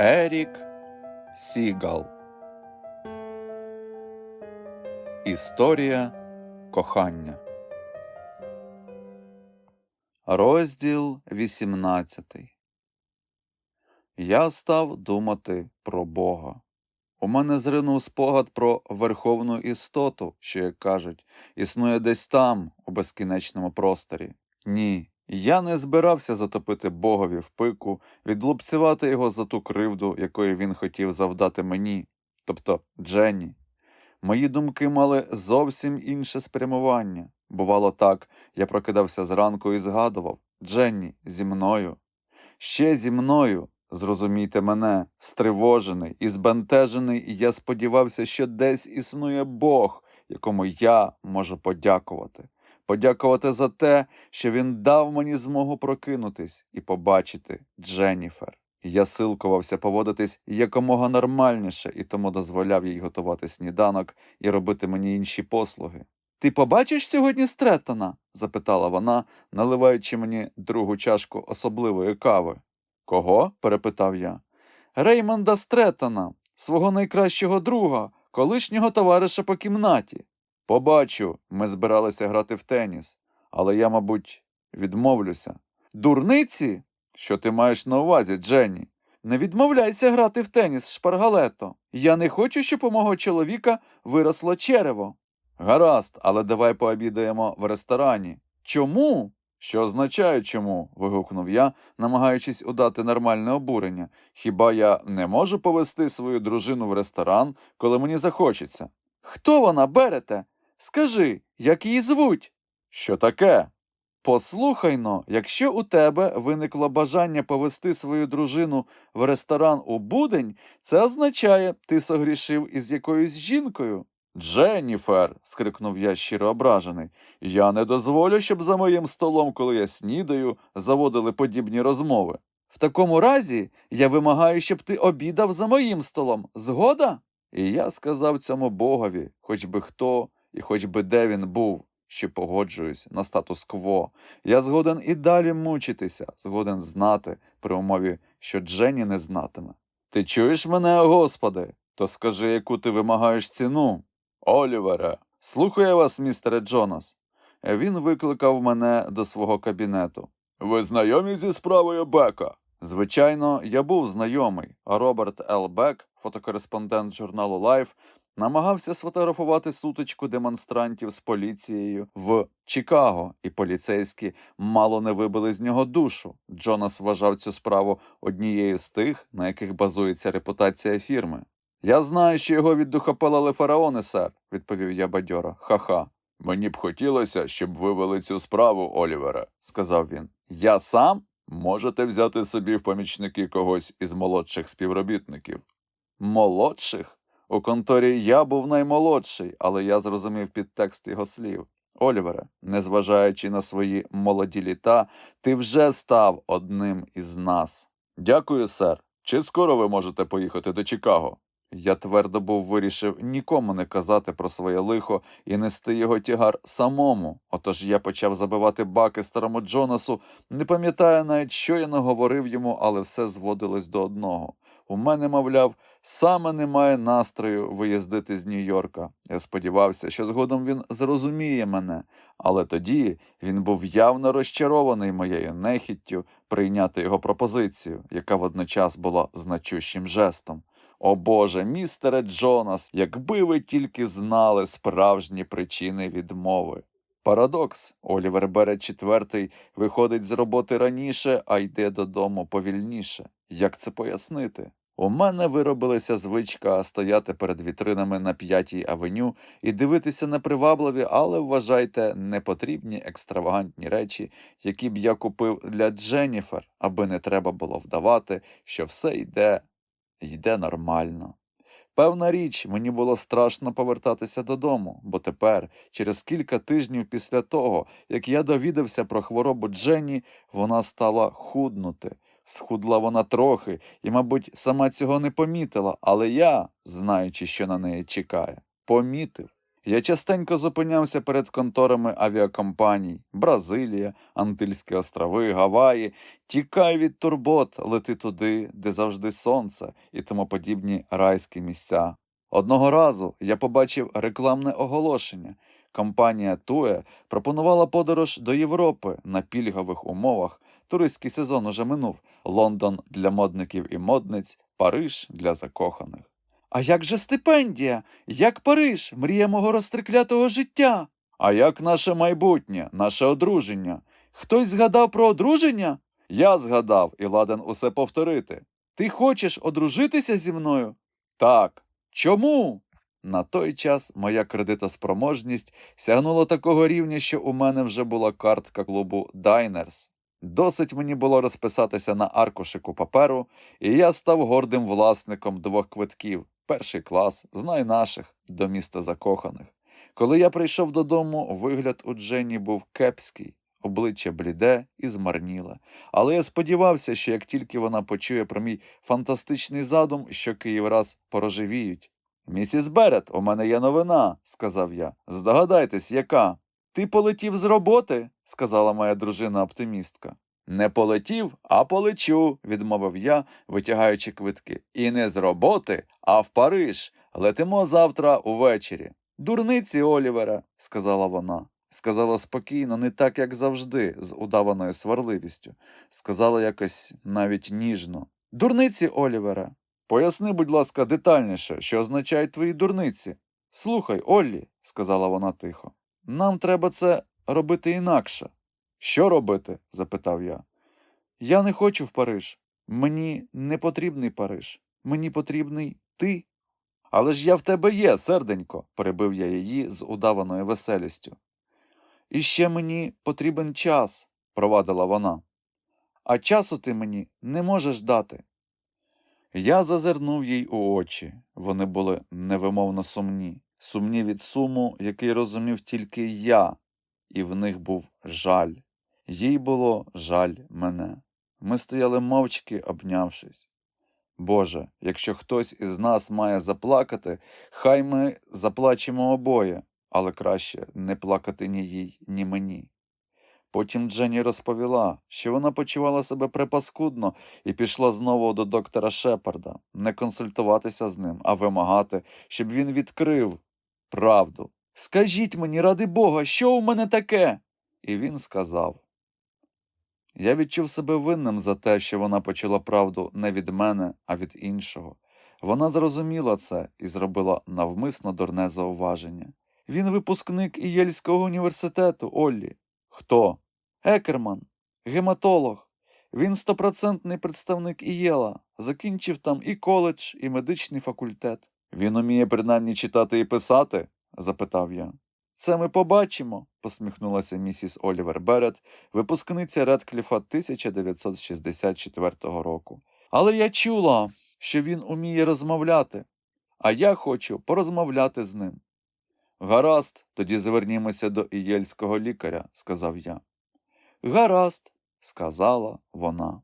Ерік Сігал Історія кохання. Розділ 18 Я став думати про Бога. У мене зринув спогад про верховну істоту, що, як кажуть, існує десь там, у безкінечному просторі. Ні, я не збирався затопити Богові в пику, відлупцювати його за ту кривду, якої він хотів завдати мені, тобто Дженні. Мої думки мали зовсім інше спрямування. Бувало так, я прокидався зранку і згадував Дженні зі мною. Ще зі мною, зрозумійте мене, стривожений і збентежений, і я сподівався, що десь існує Бог, якому я можу подякувати. Подякувати за те, що він дав мені змогу прокинутись і побачити Дженніфер. Я силкувався поводитись якомога нормальніше і тому дозволяв їй готувати сніданок і робити мені інші послуги. Ти побачиш сьогодні Стретона? запитала вона, наливаючи мені другу чашку особливої кави. Кого? перепитав я. Реймонда Стретона, свого найкращого друга, колишнього товариша по кімнаті. Побачу, ми збиралися грати в теніс, але я, мабуть, відмовлюся. Дурниці? Що ти маєш на увазі, Дженні? Не відмовляйся грати в теніс, шпаргалето. Я не хочу, щоб у мого чоловіка виросло черево. Гаразд, але давай пообідаємо в ресторані. Чому? Що означає чому? вигукнув я, намагаючись удати нормальне обурення. Хіба я не можу повести свою дружину в ресторан, коли мені захочеться? Хто вона, берете? Скажи, як її звуть? Що таке? Послухай но, якщо у тебе виникло бажання повести свою дружину в ресторан у будень, це означає, ти согрішив із якоюсь жінкою. Дженніфер. скрикнув я щиро ображений. Я не дозволю, щоб за моїм столом, коли я снідаю, заводили подібні розмови. В такому разі я вимагаю, щоб ти обідав за моїм столом. Згода? І я сказав цьому богові, хоч би хто і хоч би де він був, що погоджуюсь на статус-кво. Я згоден і далі мучитися, згоден знати, при умові, що Дженні не знатиме. Ти чуєш мене, Господи? То скажи, яку ти вимагаєш ціну? Олівере, слухаю вас, містере Джонас. Він викликав мене до свого кабінету. Ви знайомі зі справою Бека? Звичайно, я був знайомий. Роберт Л. Бек, фотокореспондент журналу Life, намагався сфотографувати сутичку демонстрантів з поліцією в Чикаго, і поліцейські мало не вибили з нього душу. Джонас вважав цю справу однією з тих, на яких базується репутація фірми. Я знаю, що його віддухопилали фараони, сер, відповів я бадьоро. Ха-ха. Мені б хотілося, щоб ви вели цю справу, Олівере, сказав він. Я сам? Можете взяти собі в помічники когось із молодших співробітників. Молодших? У конторі я був наймолодший, але я зрозумів підтекст його слів. Олівере, незважаючи на свої молоді літа, ти вже став одним із нас. Дякую, сер. Чи скоро ви можете поїхати до Чикаго? Я твердо був вирішив нікому не казати про своє лихо і нести його тягар самому. Отож я почав забивати баки старому Джонасу, не пам'ятаю навіть, що я наговорив йому, але все зводилось до одного. У мене, мовляв, саме немає настрою виїздити з Нью-Йорка. Я сподівався, що згодом він зрозуміє мене, але тоді він був явно розчарований моєю нехіттю прийняти його пропозицію, яка водночас була значущим жестом. О Боже, містере Джонас, якби ви тільки знали справжні причини відмови. Парадокс Олівер Берет четвертий виходить з роботи раніше, а йде додому повільніше. Як це пояснити? У мене виробилася звичка стояти перед вітринами на п'ятій авеню і дивитися на привабливі, але вважайте, непотрібні екстравагантні речі, які б я купив для Дженніфер, аби не треба було вдавати, що все йде йде нормально. Певна річ, мені було страшно повертатися додому, бо тепер, через кілька тижнів після того, як я довідався про хворобу Дженні, вона стала худнути. Схудла вона трохи і, мабуть, сама цього не помітила, але я, знаючи, що на неї чекає, помітив. Я частенько зупинявся перед конторами авіакомпаній Бразилія, Антильські острови, Гаваї. Тікай від турбот, лети туди, де завжди сонце і тому подібні райські місця. Одного разу я побачив рекламне оголошення. Компанія Туе пропонувала подорож до Європи на пільгових умовах. Туристський сезон уже минув. Лондон для модників і модниць, Париж для закоханих. А як же стипендія? Як Париж, мрія мого розтриклятого життя? А як наше майбутнє, наше одруження? Хтось згадав про одруження? Я згадав і ладен усе повторити. Ти хочеш одружитися зі мною? Так. Чому? На той час моя кредитоспроможність сягнула такого рівня, що у мене вже була картка клубу Diners. Досить мені було розписатися на аркушику паперу, і я став гордим власником двох квитків. Перший клас, знай наших, до міста закоханих. Коли я прийшов додому, вигляд у Дженні був кепський, обличчя бліде і змарніле. Але я сподівався, що як тільки вона почує про мій фантастичний задум, що Київраз порожевіють. Місіс Берет, у мене є новина, сказав я. Здогадайтесь, яка? Ти полетів з роботи, сказала моя дружина оптимістка. Не полетів, а полечу, відмовив я, витягаючи квитки. І не з роботи, а в Париж. Летимо завтра увечері. Дурниці, Олівера, сказала вона. Сказала спокійно, не так, як завжди, з удаваною сварливістю. Сказала якось навіть ніжно. Дурниці, Олівера. Поясни, будь ласка, детальніше, що означають твої дурниці. Слухай, Оллі, сказала вона тихо. Нам треба це робити інакше. Що робити? запитав я. Я не хочу в Париж. Мені не потрібний Париж. Мені потрібний ти. Але ж я в тебе є, серденько, перебив я її з удаваною веселістю. І ще мені потрібен час, провадила вона. А часу ти мені не можеш дати. Я зазирнув їй у очі. Вони були невимовно сумні, сумні від суму, який розумів тільки я, і в них був жаль. Їй було жаль мене. Ми стояли мовчки, обнявшись. Боже, якщо хтось із нас має заплакати, хай ми заплачемо обоє, але краще не плакати ні їй, ні мені. Потім Дженні розповіла, що вона почувала себе припаскудно і пішла знову до доктора Шепарда, не консультуватися з ним, а вимагати, щоб він відкрив правду. Скажіть мені, ради Бога, що у мене таке? І він сказав. Я відчув себе винним за те, що вона почула правду не від мене, а від іншого. Вона зрозуміла це і зробила навмисно дурне зауваження. Він випускник Ієльського університету, Оллі. Хто? Екерман, гематолог. Він стопроцентний представник Ієла, закінчив там і коледж, і медичний факультет. Він уміє принаймні читати і писати? Запитав я. Це ми побачимо, посміхнулася місіс Олівер Берет, випускниця Редкліфа 1964 року. Але я чула, що він уміє розмовляти, а я хочу порозмовляти з ним. Гаразд, тоді звернімося до ієльського лікаря, сказав я. Гаразд, сказала вона.